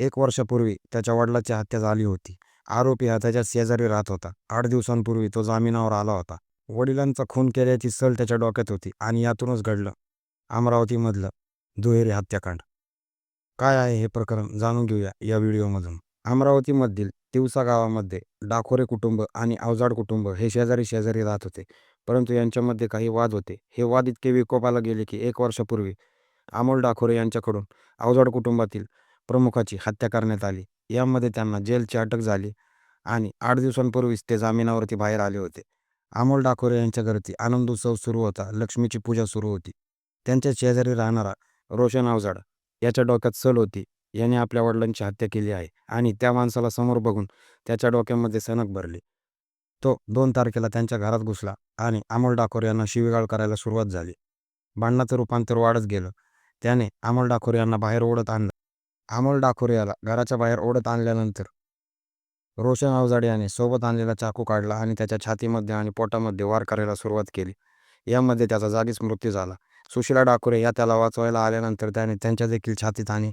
एक वर्षापूर्वी त्याच्या वडिलाची हत्या झाली होती. आरोपी हा त्याच्या शेजारी राहत होता. आठ दिवसांपूर्वी तो जामिनावर आला होता. वडिलांचा खून केल्याची सल त्याच्या डोक्यात होती आणि यातूनच घडलं. अमरावतीमधलं दुहेरी हत्याकांड. काय आहे हे प्रकरण जाणून घेऊया या व्हिडिओमधून. अमरावतीमधील तिवसा गावामध्ये डाखोरे कुटुंब आणि अवजाड कुटुंब हे शेजारी शेजारी राहत होते. परंतु यांच्यामध्ये काही वाद होते. हे वाद इतके विकोपाला गेले की एक वर्षापूर्वी अमोल डाखोरे यांच्याकडून अवजाड कुटुंबातील प्रमुखाची हत्या करण्यात आली. यामध्ये त्यांना जेलची अटक झाली आणि आठ दिवसांपूर्वीच ते जामिनावरती बाहेर आले होते. अमोल डाकोरे यांच्या घरती आनंद उत्सव सुरू होता. लक्ष्मीची पूजा सुरू होती. त्यांच्या शेजारी राहणारा रोशन अवजाड याच्या डोक्यात सल होती. याने आपल्या वडिलांची हत्या केली आहे आणि त्या माणसाला समोर बघून त्याच्या डोक्यामध्ये सनक भरली. तो दोन तारखेला त्यांच्या घरात घुसला आणि अमोल डाकोर यांना शिवीगाळ करायला सुरुवात झाली. भांडणाचं रूपांतर वाढत गेलं. त्याने अमोल डाकोर यांना बाहेर ओढत आणलं. अमोल डाकोरे याला घराच्या बाहेर ओढत आणल्यानंतर रोशन अवजाडे याने सोबत आणलेला चाकू काढला आणि त्याच्या छातीमध्ये आणि पोटामध्ये वार करायला सुरुवात केली. यामध्ये त्याचा जागीच मृत्यू झाला. सुशिला डाकुरे या त्याला वाचवायला आल्यानंतर त्याने त्यांच्या देखील छातीत आणि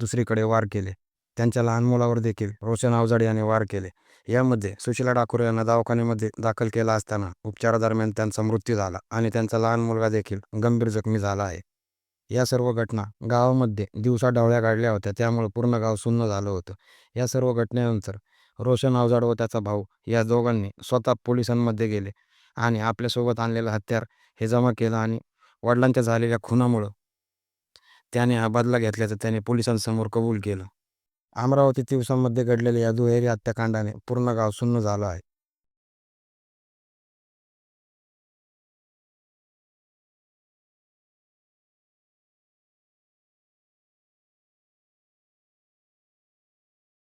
दुसरीकडे वार केले. त्यांच्या लहान मुलावर देखील रोशन अवजाडे याने वार केले. यामध्ये सुशिला डाकोरे यांना दवाखान्यामध्ये दाखल केला असताना उपचारादरम्यान त्यांचा मृत्यू झाला आणि त्यांचा लहान मुलगा देखील गंभीर जखमी झाला आहे. या सर्व घटना गावामध्ये दिवसा डावळ्या काढल्या होत्या. त्यामुळे पूर्ण गाव सुन्न झालं होतं. या सर्व घटनेनंतर रोशन अवजाड व त्याचा भाऊ या दोघांनी स्वतः पोलिसांमध्ये गेले आणि आपल्यासोबत आणलेलं हत्यार हे जमा केलं आणि वडिलांच्या झालेल्या खुनामुळं त्याने हा बदला घेतल्याचं त्याने पोलिसांसमोर कबूल केलं. अमरावती दिवसांमध्ये घडलेल्या या दुहेरी हत्याकांडाने पूर्ण गाव सुन्न झालं आहे.